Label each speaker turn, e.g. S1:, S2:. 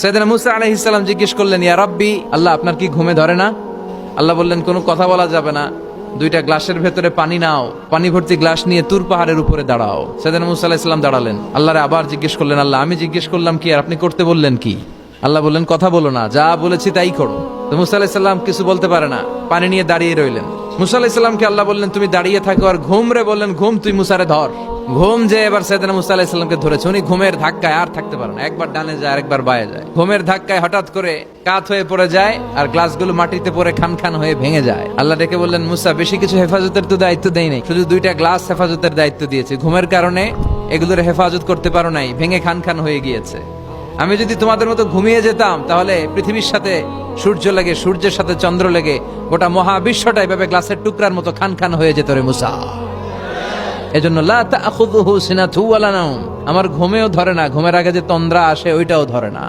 S1: সৈয়দনা মুসা আলাইহিস সালাম জিজ্ঞেস করলেন, ইয়া রাব্বি, আল্লাহ আপনার কি ঘুমে ধরে না? আল্লাহ বললেন, কোনো কথা বলা যাবে না। দুইটা গ্লাসের ভেতরে পানি নাও। পানি ভর্তি গ্লাস নিয়ে তুর পাহাড়ের উপরে দাঁড়াও। সৈয়দনা মুসা আলাইহিস সালাম দাঁড়ালেন। আল্লাহরে আবার জিজ্ঞেস করলেন, আল্লাহ, আমি জিজ্ঞেস করলাম কি আর আপনি করতে বললেন কি? আল্লাহ বললেন, কথা বলো না, যা বলেছি তাই করো। তো মুসা আলাইসাল্লাম কিছু বলতে পারে না, পানি নিয়ে দাঁড়িয়ে রইলেন। মুসা আলাইসাল্লামকে আল্লাহ বললেন, তুমি দাঁড়িয়ে থাকো আর ঘুম রে, বললেন, ঘুম তুই মুসারে ধর। ঘুম যে এবার সৈয়দনা মুসা আলাইসাল্লামকে ধরেছে, উনি ঘুমের ধাক্কায় আর থাকতে পারে না। একবার ডানে যায়, আরেকবার বায়ে যায়। ঘুমের ধাক্কায় হঠাৎ করে কাত হয়ে পড়ে যায় আর গ্লাসগুলো মাটিতে পড়ে খান খান হয়ে ভেঙে যায়। আল্লাহ ডেকে বললেন, মুসা, বেশি কিছু হেফাজতের তো দায়িত্ব দেই নাই। শুধু দুইটা গ্লাস হেফাজতের দায়িত্ব দিয়েছে। ঘুমের কারণে এগুলোর হেফাজত করতে পারো নাই, ভেঙে খান খান হয়ে গিয়েছে। আমি যদি তোমাদের মতো ঘুমিয়ে যেতাম, তাহলে পৃথিবীর সাথে সূর্য লেগে, সূর্যের সাথে চন্দ্র লেগে গোটা মহাবিশ্বটা এভাবে গ্লাসের টুকরার মতো খান খান হয়ে যেত রে মুসা। এজন্য আমার ঘুমেও ধরে না। ঘুমের আগে যে তন্দ্রা আসে ওইটাও ধরে না।